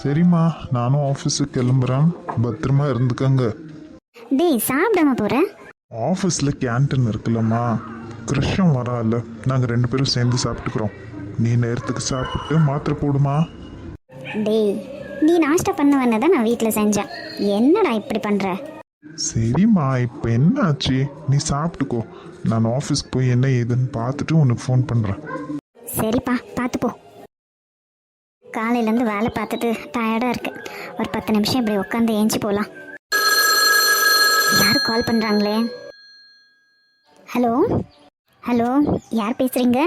சரிம்மா நானும் ஆஃபீஸுக்கு கிளம்புறேன். பத்திரமா இருந்துக்கங்க. டேய் சாப்பிடாம போற? ஆஃபீஸில் கேன்டீன் இருக்குல்லம்மா. கிருஷ்ணன் வரான்ல நாங்கள் ரெண்டு பேரும் சேர்ந்து சாப்பிட்டுக்கிறோம். நீ நேரத்துக்கு சாப்பிட்டு மாத்திரை போடுமா? டேய் நீ நாஷ்டா பண்ண தான் நான் வீட்டில் செஞ்சேன். என்னடா இப்படி பண்ற? சரிம்மா இப்போ என்ன ஆச்சு நீ சாப்பிட்டுக்கோ. நான் ஆஃபீஸ்க்கு போய் என்ன ஏதுன்னு பார்த்துட்டு உனக்கு ஃபோன் பண்ணுறேன் சரிப்பா பார்த்து போ. காலையிலேருந்து வேலை பார்த்துட்டு டயர்டாக இருக்கு. ஒரு பத்து நிமிஷம் இப்படி உட்காந்து ஏஞ்சி போகலாம் யார் கால் பண்ணுறாங்களே ஹலோ ஹலோ யார் பேசுகிறீங்க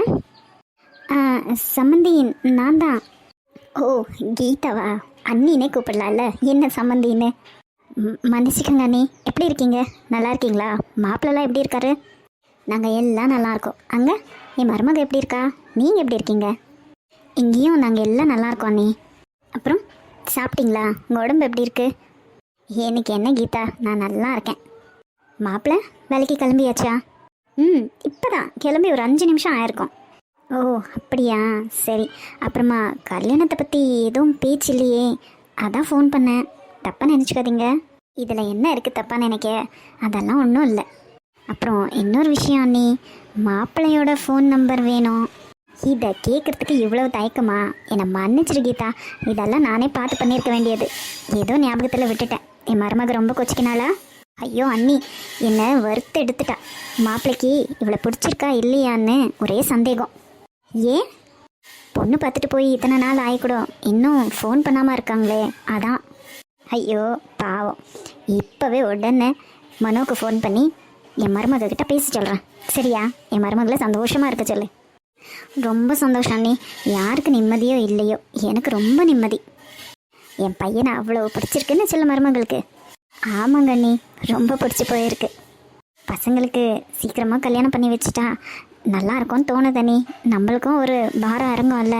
சம்மந்தி நான் தான். ஓ கீதாவா? அண்ணினே கூப்பிடலாம்ல. என்ன சம்மந்தின்னு? ம், மன்னிச்சுக்கங்க அண்ணி. எப்படி இருக்கீங்க? நல்லா இருக்கீங்களா? மாப்பிள்ளலாம் எப்படி இருக்காரு? நாங்கள் எல்லாம் நல்லா இருக்கோம். அங்கே என் மருமக எப்படி இருக்கா? நீங்கள் எப்படி இருக்கீங்க? இங்கேயும் நாங்கள் எல்லாம் நல்லா இருக்கோம் அண்ணி. அப்புறம் சாப்பிட்டீங்களா? உங்கள் உடம்பு எப்படி இருக்குது எனக்கு என்ன கீதா? நான் நல்லா இருக்கேன். மாப்பிள்ள வேலைக்கு கிளம்பியாச்சா? ம் இப்போ தான் கிளம்பி ஒரு அஞ்சு நிமிஷம் ஆயிருக்கும். ஓ அப்படியா? சரி. அப்புறமா கல்யாணத்தை பற்றி எதுவும் பேச்சு இல்லையே. அதான் ஃபோன் பண்ணேன். தப்பாக நினச்சிக்காதீங்க. இதில் என்ன இருக்குது தப்பாக நினைக்க அதெல்லாம் ஒன்றும் இல்லை. அப்புறம் இன்னொரு விஷயம் அண்ணி. மாப்பிள்ளையோட ஃபோன் நம்பர் வேணும். இதை கேட்குறதுக்கு இவ்வளவு தயக்கமா? என்னை மன்னிச்சிரு கீதா. இதெல்லாம் நானே பார்த்து பண்ணியிருக்க வேண்டியது. ஏதோ ஞாபகத்தில் விட்டுட்டேன். என் மருமக ரொம்ப கொச்சிக்கினாளா? ஐயோ அண்ணி. என்னை வறுத்து எடுத்துட்டா. மாப்பிள்ளைக்கு இவளை பிடிச்சிருக்கா இல்லையான்னு ஒரே சந்தேகம். ஏன்? பொண்ணு பார்த்துட்டு போய் இத்தனை நாள் ஆகிக்கூடும் இன்னும் ஃபோன் பண்ணாமல் இருக்காங்களே. அதான். ஐயோ பாவம். இப்போவே உடனே மனோக்கு ஃபோன் பண்ணி என் மருமகக்கிட்ட பேசி சொல்கிறேன் சரியா? என் மருமகளை சந்தோஷமாக இருக்க சொல்லு. ரொம்ப சந்தோஷம் அண்ணி. யாருக்கு நிம்மதியோ இல்லையோ எனக்கு ரொம்ப நிம்மதி. என் பையனை அவ்வளோ பிடிச்சிருக்குன்னு சொல்ல மருமகளுக்கு. ஆமாங்க அண்ணி. ரொம்ப பிடிச்சி போயிருக்கு. பசங்களுக்கு சீக்கிரமாக கல்யாணம் பண்ணி வச்சுட்டா நல்லா இருக்கும்னு தோணுது அண்ணி. நம்மளுக்கும் ஒரு பாரம் இறங்கும்ல.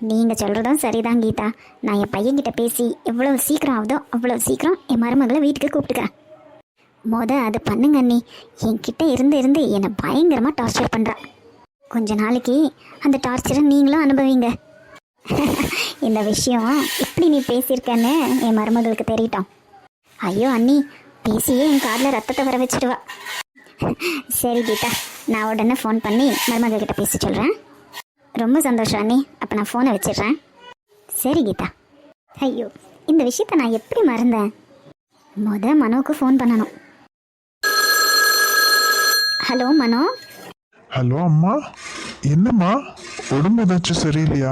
நீங்கள் சொல்கிறதும் சரிதான் கீதா. நான் என் பையன்கிட்ட பேசி எவ்வளோ சீக்கிரம் ஆகுதோ அவ்வளோ சீக்கிரம் என் மருமகளை வீட்டுக்கு கூப்பிட்டுக்கிறேன். மொத அது பண்ணுங்க அண்ணி. என்கிட்ட இருந்து இருந்து என்னை பயங்கரமாக டார்ச்சர் பண்ணுறான் கொஞ்ச நாளைக்கு அந்த டார்ச்சரை நீங்களும் அனுபவிங்க. இந்த விஷயம் இப்படி நீ பேசியிருக்கன்னு என் மருமகளுக்கு தெரியட்டோம். ஐயோ அண்ணி பேசியே என் காதில் ரத்தத்தை வர வச்சிடுவா சரி கீதா நான் உடனே ஃபோன் பண்ணி மருமக கிட்ட பேசி சொல்கிறேன் ரொம்ப சந்தோஷம் அண்ணி. அப்போ நான் ஃபோனை வச்சிடுறேன். சரி கீதா. ஐயோ இந்த விஷயத்தை நான் எப்படி மறந்தேன்? முத மனோவுக்கு ஃபோன் பண்ணணும். ஹலோ மனோ. ஹலோ அம்மா? என்னம்மா? உடம்பு ஏதாச்சும் சரியில்லையா?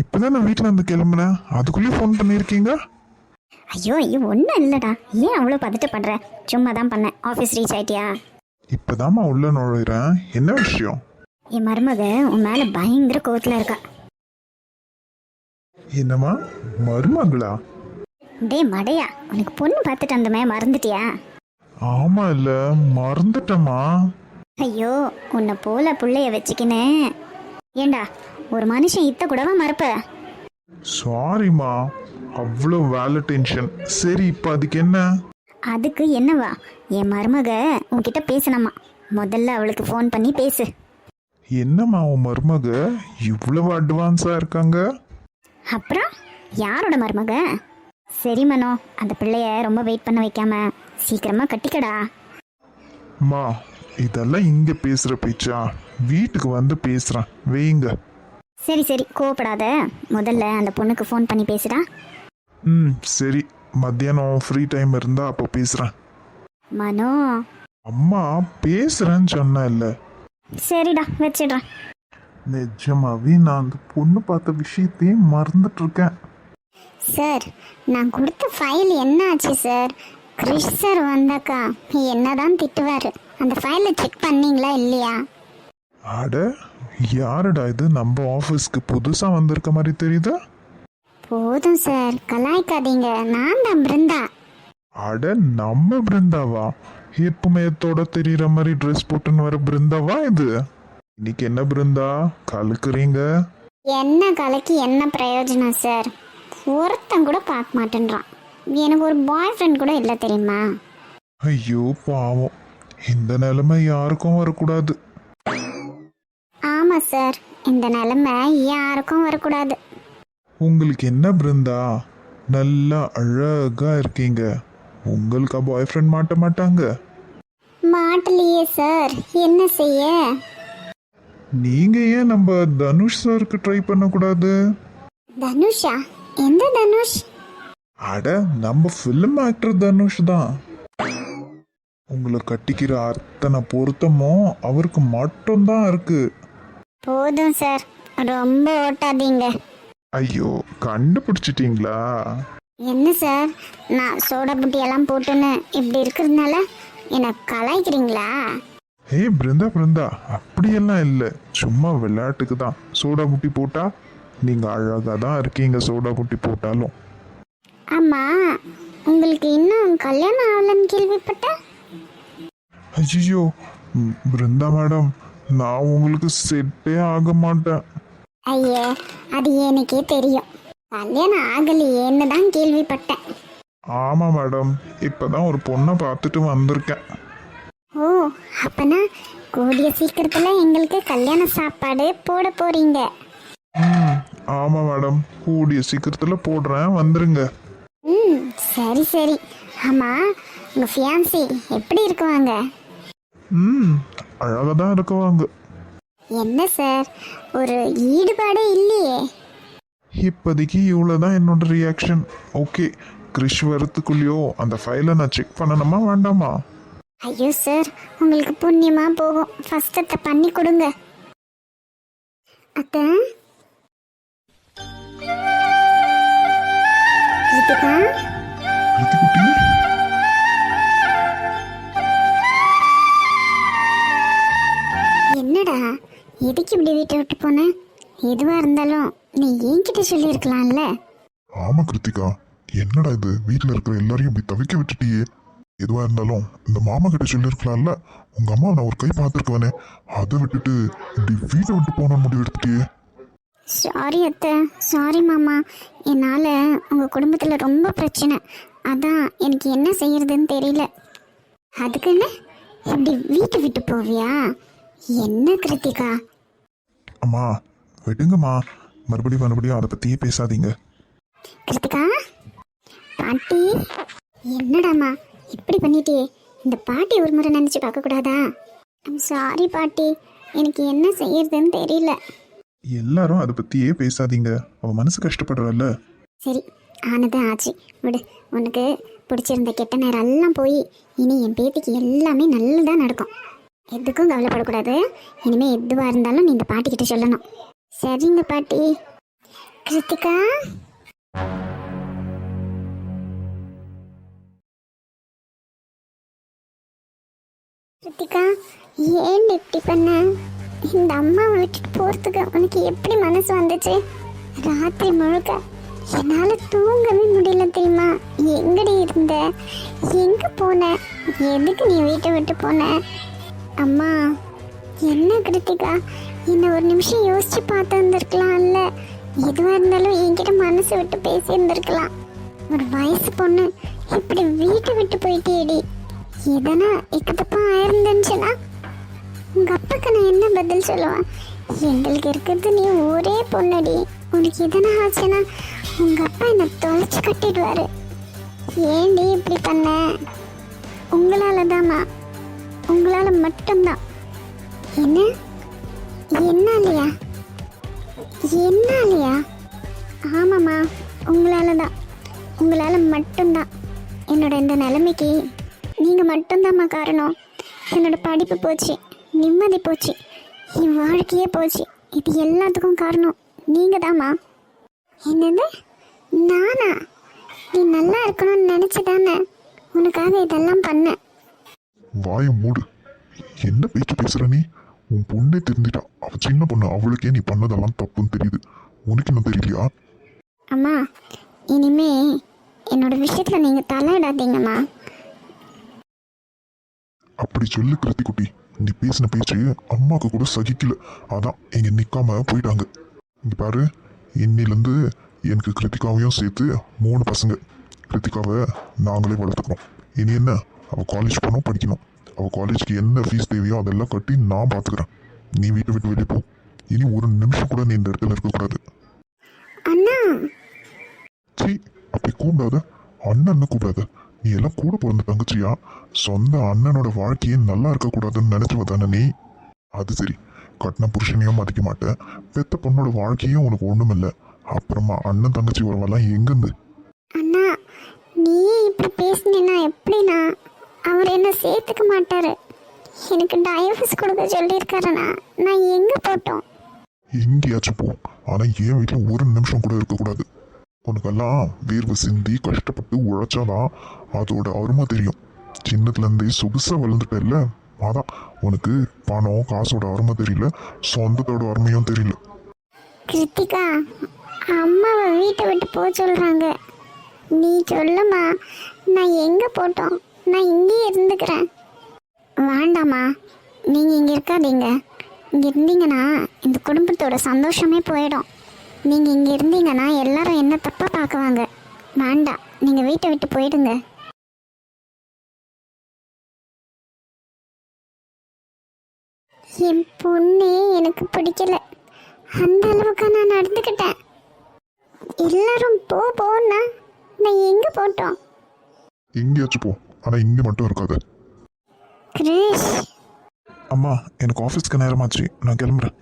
இப்போதான் நான் வீட்டில் இருந்து கிளம்புனேன். அதுக்குள்ளேயே ஃபோன் பண்ணியிருக்கீங்க? ஐயோ ஐயோ ஒன்றும் இல்லைடா. ஏன் அவ்வளோ பதட்டப்படுற? சும்மா தான் பண்ணேன். Office reach ஆயிட்டியா? இப்போதாம்மா உள்ள நுழையிறேன். என்ன விஷயம்? என் மருமக உன் மேலே பயங்கர கோவத்தில் இருக்கா. என்னம்மா? மருமகளா? டேய் மடையா. உனக்கு பொண்ணு பார்த்துட்டு வந்தமே மறந்துட்டியா? ஆமா இல்ல மறந்துட்டேம்மா. ஐயோ உன்னை போல புள்ளைய வச்சுக்கினே. ஏண்டா ஒரு மனுஷன் இத்த கூடவா மறப்ப? சாரிம்மா அவ்வளோ வேலை டென்ஷன் சரி இப்போ அதுக்கு என்ன? அதுக்கு என்னவா? என் மருமக உன்கிட்ட பேசணுமா? முதல்ல அவளுக்கு ஃபோன் பண்ணி பேசு. என்னம்மா உன் மருமக? இவ்வளவு அட்வான்ஸா இருக்காங்க? அப்புறம் யாரோட மருமக? சரி மனோ அந்த பிள்ளைய ரொம்ப வெயிட் பண்ண வைக்காம சீக்கிரமா கட்டிக்கடா. அம்மா இதெல்லாம் இங்க பேசுற பேச்சா. வீட்டுக்கு வந்து பேசுறேன். வைங்க. சரி சரி. கோவப்படாத. முதல்ல அந்த பொண்ணுக்கு ஃபோன் பண்ணி பேசுடா. ம் சரி. மத்தியானம் ஃப்ரீ டைம் இருந்தா அப்போ பேசுறேன். மனோ. அம்மா பேசுறேன்னு சொன்னேன்ல. சரிடா வச்சிடுறேன். நிஜமாவே நான் அந்த பொண்ணு பார்த்த விஷயத்தையே மறந்துட்டு இருக்கேன் சார் நான் கொடுத்த ஃபைல் என்ன ஆச்சு சார்? கிரிஷ் சார் வந்தாக்கா என்னதான் திட்டுவார். அந்த ஃபைலை செக் பண்ணீங்களா இல்லையா? அட யாருடா இது? நம்ம ஆஃபீஸ்க்கு புதுசா வந்திருக்க மாதிரி தெரியுதா? போதும் சார் கலாய்க்காதீங்க. நான் தான் பிருந்தா. அட நம்ம பிருந்தாவா? எப்பமேத்தோட தெரியற மாதிரி ட்ரெஸ் போட்டுன்னு வர பிருந்தாவா இது? இன்னைக்கு என்ன பிருந்தா? கலக்குறீங்க? என்ன கலக்கி என்ன பிரயோஜனம் சார் ஒருத்தன் கூட பார்க்க மாட்டேன்றான். எனக்கு ஒரு பாய் ஃப்ரெண்ட் கூட இல்லை தெரியுமா? ஐயோ பாவம். இந்த நிலைமை யாருக்கும் வரக்கூடாது. ஆமாம் சார். இந்த நிலைமை யாருக்கும் வரக்கூடாது. உங்களுக்கு என்ன பிருந்தா? நல்லா அழகா இருக்கீங்க. உங்களுக்கு பாய் ஃப்ரெண்ட் மாட்ட மாட்டாங்க? மாட்டலையே சார். என்ன செய்ய? நீங்க ஏன் நம்ம தனுஷ் சாருக்கு ட்ரை பண்ணக்கூடாது? தனுஷா? எந்த தனுஷ்? அட நம்ம ஃபிலிம் ஆக்டர் தனுஷ் தான். உங்களை கட்டிக்கிற அத்தனை பொருத்தமும் அவருக்கு மட்டும்தான் இருக்கு. போதும் சார். ரொம்ப ஓட்டாதீங்க. ஐயோ கண்டுபிடிச்சிட்டீங்களா? என்ன சார்? நான் சோடா புட்டி எல்லாம் போட்டுன்னு இப்படி இருக்கிறதுனால என்னை கலாய்க்கிறீங்களா? ஹே பிருந்தா பிருந்தா. அப்படியெல்லாம் இல்லை. சும்மா விளையாட்டுக்கு தான். சோடா புட்டி போட்டா நீங்க அழகா தான் இருக்கீங்க சோடா புட்டி போட்டாலும். ஆமா. உங்களுக்கு இன்னும் கல்யாணம் ஆகலன்னு கேள்விப்பட்டேன். ஐயோ பிருந்தா மேடம் நான் உங்களுக்கு செட்டே ஆக மாட்டேன். ஐயே அது எனக்கே தெரியும். கல்யாணம் ஆகலையேன்னு தான் கேள்விப்பட்டேன். ஆமா மேடம் இப்பதான் ஒரு பொண்ணை பார்த்துட்டு வந்திருக்கேன். ஓ அப்பனா கூடிய சீக்கிரத்துல எங்களுக்கு கல்யாண சாப்பாடு போட போறீங்க. ம் ஆமா மேடம் கூடிய சீக்கிரத்துல போடுறேன் வந்துருங்க. ம் சரி சரி. ஆமா உங்க ஃபியான்சி எப்படி இருக்குவாங்க? ம். அழகா தான் இருக்குவாங்க என்ன சார்? ஒரு ஈடுபாடே இல்லையே. இப்போதைக்கு இவ்வளோதான் என்னோட ரியாக்ஷன் ஓகே கிறிஷ் வரத்துக்குள்ளேயோ அந்த ஃபைலை நான் செக் பண்ணணுமா வேண்டாமா? ஐயோ சார் உங்களுக்கு புண்ணியமா போகும். ஃபர்ஸ்ட் அத்தை பண்ணி கொடுங்க. அத்தை? கீதிகா ரித்திகுட்டி எதுவா இருந்தாலும் நீ என்கிட்ட சொல்லியிருக்கலாம்ல? ஆமா கிருத்திகா. என்னடா இது? வீட்டில் இருக்கிற எல்லாரையும் இப்படி தவிக்க விட்டுட்டியே. எதுவா இருந்தாலும் இந்த மாமா கிட்ட சொல்லியிருக்கலாம்ல? உங்க அம்மா நான் ஒரு கை பார்த்துருக்கவனே. அதை விட்டுட்டு இப்படி வீட்டை விட்டு போன முடிவு எடுத்துட்டியே. சாரி அத்தை. சாரி மாமா. என்னால் உங்கள் குடும்பத்தில் ரொம்ப பிரச்சனை. அதான் எனக்கு என்ன செய்யறதுன்னு தெரியல. அதுக்குன்னு இப்படி வீட்டை விட்டு போவியா? என்ன கிருத்திகா? அம்மா விடுங்கம்மா. மறுபடியும் மறுபடியும் அதை பற்றியே பேசாதீங்க. கிருத்திகா பாட்டி என்னடாம்மா இப்படி பண்ணிட்டியே? இந்த பாட்டி ஒரு முறை நினச்சி பார்க்கக்கூடாதா? சாரி பாட்டி எனக்கு என்ன செய்யறதுன்னு தெரியல. எல்லாரும் அதை பற்றியே பேசாதீங்க. அவன் மனசு கஷ்டப்படுறல்ல சரி ஆனதான் ஆச்சு. விடு உனக்கு பிடிச்சிருந்த கெட்ட நேரம் எல்லாம் போய் இனி என் பேத்திக்கு எல்லாமே நல்லதாக நடக்கும். எதுக்கும் கவலைப்படக்கூடாது. இனிமே எதுவாக இருந்தாலும் நீ இந்த பாட்டிக்கிட்ட சொல்லணும். சரிங்க பாட்டி. கிருத்திகா? கிருத்திகா ஏன் இப்படி பண்ண? இந்த அம்மாவை விட்டுட்டு போகிறதுக்கு உனக்கு எப்படி மனசு வந்துச்சு? ராத்திரி முழுக்க என்னால் தூங்கவே முடியல தெரியுமா? எங்கடி இருந்த? எங்கே போன? எதுக்கு நீ வீட்டை விட்டு போன? அம்மா என்ன கிருத்திகா? என்னை ஒரு நிமிஷம் யோசிச்சு பார்த்து இருந்திருக்கலாம்ல. எதுவாக இருந்தாலும் என்கிட்ட மனசு விட்டு பேசியிருந்திருக்கலாம் ஒரு வயசு பொண்ணு இப்படி வீட்டை விட்டு போயிட்டேடி. எதனா இக்கத்தப்பா ஆயிருந்துச்சுன்னா உங்கள் அப்பாக்கு நான் என்ன பதில் சொல்லுவேன்? எங்களுக்கு இருக்கிறது நீ ஒரே பொண்ணடி. உனக்கு எதனா ஆச்சுன்னா உங்கள் அப்பா என்னை தொலைச்சி கட்டிடுவார். ஏண்டி இப்படி பண்ண? உங்களால் தாம்மா உங்களால் மட்டும்தான். என்ன? என்னாலயா? என்னாலயா? ஆமாம்மா உங்களால தான் உங்களால் மட்டும்தான். என்னோட இந்த நிலைமைக்கு நீங்கள் மட்டும்தாம்மா காரணம். என்னோட படிப்பு போச்சு நிம்மதி போச்சு என் வாழ்க்கையே போச்சு. இது எல்லாத்துக்கும் காரணம். நீங்கள் தாம்மா என்னது? நானா? நீ நல்லா இருக்கணும்னு நினச்சி தானே உனக்காக இதெல்லாம் பண்ணேன். வாயை மூடு. என்ன பேச்சு பேசுகிற நீ? உன் பொண்ணே தெரிஞ்சிட்டா. அவ சின்ன பொண்ணு அவளுக்கே நீ பண்ணதெல்லாம் தப்புன்னு தெரியுது. உனக்கு இன்னும் தெரியலையா? அம்மா இனிமே என்னோட விஷயத்தில் நீங்கள் தலையிடாதீங்கம்மா. அப்படி சொல்லு கிருத்திக்குட்டி நீ பேசின பேச்சு அம்மாவுக்கு கூட சகிக்கல. அதான் இங்க நிக்காம போயிட்டாங்க. இங்க பாரு இன்னிலேருந்து எனக்கு கிருத்திகாவையும் சேர்த்து மூணு பசங்க. கிருத்திகாவை நாங்களே வளர்த்துக்கிறோம். இனி என்ன? அவள் காலேஜ் போகணும் படிக்கணும். அவள் காலேஜ்க்கு என்ன ஃபீஸ் தேவையோ அதெல்லாம் கட்டி நான் பார்த்துக்கிறேன் நீ வீட்டை விட்டு வெளியே போ. இனி ஒரு நிமிஷம் கூட நீ இந்த இடத்துல இருக்கக்கூடாது அண்ணா! கூப்பிடாத அண்ணன்னு கூப்பிடாத. நீ எல்லாம் கூட பிறந்த தங்கச்சியா? சொந்த அண்ணனோட வாழ்க்கையே நல்லா இருக்கக்கூடாதுன்னு நினைச்சு தானே நீ? அது சரி. கட்டின புருஷனையும் மதிக்க மாட்டேன். பெத்த பொண்ணோட வாழ்க்கையும் உனக்கு ஒண்ணுமில்ல. அப்புறமா அண்ணன் தங்கச்சி உறவெல்லாம் எங்கிருந்து? அண்ணா நீ இப்படி பேசுனீன்னா எப்படிண்ணா? அவர் என்ன சேர்த்துக்க மாட்டாரு. எனக்கு டைவர்ஸ் கொடுக்க சொல்லியிருக்காருண்ணா நான் எங்கே போட்டோம்? எங்கேயாச்சும் போ. ஆனா என் வீட்டில் ஒரு நிமிஷம் கூட இருக்கக்கூடாது உனக்கெல்லாம் வேர்வை சிந்தி கஷ்டப்பட்டு உழைச்சாதான் அதோட அருமை தெரியும். சின்னதுல இருந்தே சொகுசா வளர்ந்துட்டல்ல? அதான் உனக்கு பணம் காசோட அருமை தெரியல சொந்தத்தோட அருமையும் தெரியல. கிருத்திகா அம்மாவை வீட்டை விட்டு போக சொல்கிறாங்க நீ சொல்லுமா நான் எங்கே போட்டோம்? நான் இங்கேயே இருந்துக்கிறேன். வேண்டாமா நீங்கள் இங்கே இருக்காதீங்க. இங்கே இருந்தீங்கன்னா இந்த குடும்பத்தோட சந்தோஷமே போயிடும். நீங்கள் இங்கே இருந்தீங்கன்னா எல்லாரும் என்ன தப்பாக பார்க்குவாங்க. வேண்டாம். நீங்கள் வீட்டை விட்டு போயிடுங்க. என் பொண்ணே எனக்கு பிடிக்கல. அந்த அளவுக்கு நான் நடந்துக்கிட்டேன். எல்லாரும் போ போன்னா நான் எங்க போட்டோம்? எங்கேயாச்சும் போ. ஆனா இங்க மட்டும் இருக்காது. கிரேஷ் அம்மா எனக்கு ஆஃபீஸ்க்கு நேரமாச்சு. நான் கிளம்புறேன்.